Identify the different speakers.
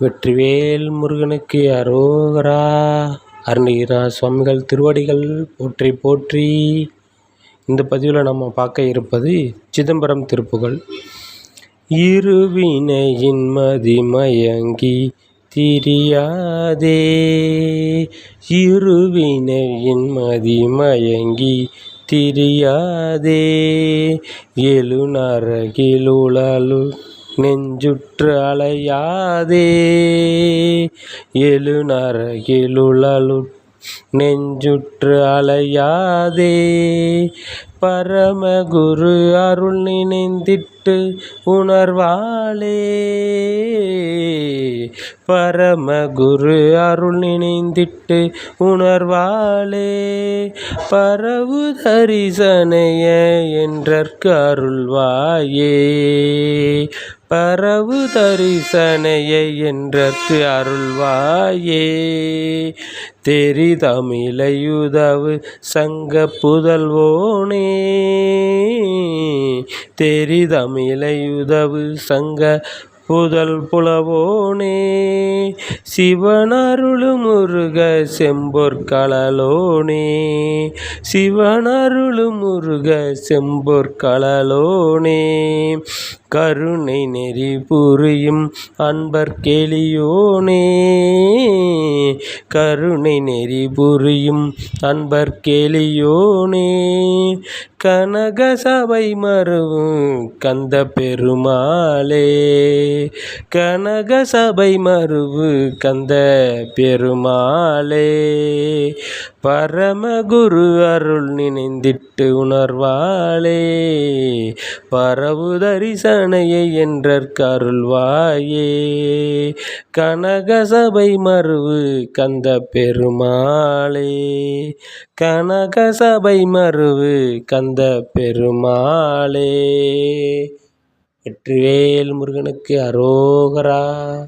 Speaker 1: வெற்றிவேல் முருகனுக்கு அரோகரா. அருணகிரா சுவாமிகள் திருவடிகள் போற்றி போற்றி. இந்த பதிவில் நம்ம பார்க்க இருப்பது சிதம்பரம் திருப்புகழ் இருவினையின் மதிமயங்கி திரியாதே. இருவினையின் மதிமயங்கி திரியாதே. எழுநரகிலுழலு நெஞ்சுற்று அலையாதே. எழுநரகிலுழலு நெஞ்சுற்று அலையாதே. பரமகுரு அருள் நினைந்திட்டு உணர்வாளே. பரமகுரு அருள் நினைந்திட்டு உணர்வாளே. பரவு தரிசனைய என்றற்கு அருள்வாயே. பரவு தரிசனையை என்றற்கு அருள்வாயே. தெரி தமிழையுதவு சங்க புதல்வோனே. தெரிதமிழையுதவு சங்க புதல் புலவோனே. சிவனருளு முருக செம்பொற்களலோனே சிவனருளு முருக செம்பொற்களலோனே கருணை நெறி புரியும் அன்பர் கேளியோனே. கருணை நெறி புரியும் அன்பர் கேளியோனே. கனக சபை மருவும் கந்த பெருமாளே. கனக சபை மருவு கந்த பெருமாளே. பரமகுரு அருள் நினைந்திட்டு உணர்வாளே. பரவு தரிசனையை என்றற்கருள்வாயே. கனக சபை மருவு கந்த பெருமாளே. கனக சபை மருவு கந்த பெருமாளே. வெற்றிவேல் முருகனுக்கு அரோகரா.